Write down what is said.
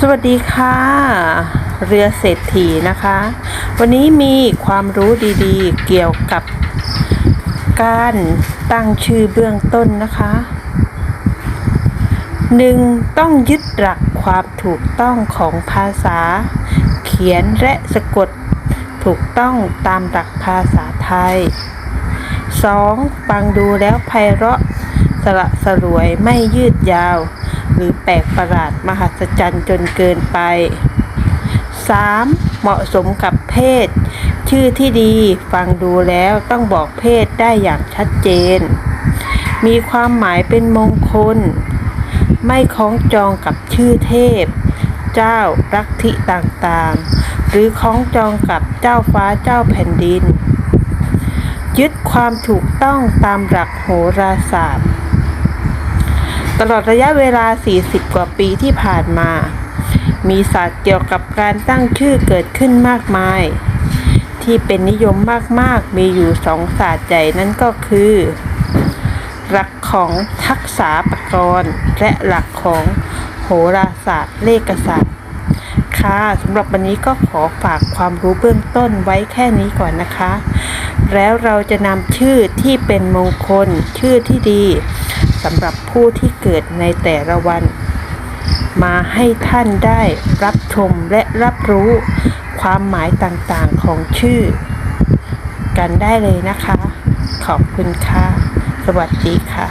สวัสดีค่ะ เรือเศรษฐีนะคะ วันนี้มีความรู้ดีๆ เกี่ยวกับการตั้งชื่อเบื้องต้นนะคะหนึ่งต้องยึดหลักความถูกต้องของภาษา เขียนและสะกดถูกต้องตามหลักภาษาไทย 2. ฟังดูแล้วไพเราะสละสลวยไม่ยืดยาว หรือแปลกประหลาดมหัศจรรย์จนเกินไป 3. เหมาะสมกับเพศ ชื่อที่ดีฟังดูแล้วต้องบอกเพศได้อย่างชัดเจน มีความหมายเป็นมงคล ไม่คล้องจองกับชื่อเทพ เจ้ารักทิต่างๆ หรือคล้องจองกับเจ้าฟ้าเจ้าแผ่นดิน ยึดความถูกต้องตามหลักโหราศาสตร์ ตลอดระยะเวลา 40 กว่าปีที่ผ่านมา มีศาสตร์เกี่ยวกับการตั้งชื่อเกิดขึ้นมากมาย ที่เป็นนิยมมากๆ มีอยู่สองศาสตร์ใหญ่นั่นก็คือหลักของทักษะปกรณ์และหลักของโหราศาสตร์เลขศาสตร์ค่ะสำหรับวันนี้ก็ขอฝากความรู้เบื้องต้นไว้แค่นี้ก่อนนะคะ แล้วเราจะนำชื่อที่เป็นมงคลชื่อที่ดี สำหรับผู้ที่เกิดในแต่ละวัน มาให้ท่านได้รับชมและรับรู้ความหมายต่างๆของชื่อ กันได้เลยนะคะ ขอบคุณค่ะ สวัสดีค่ะ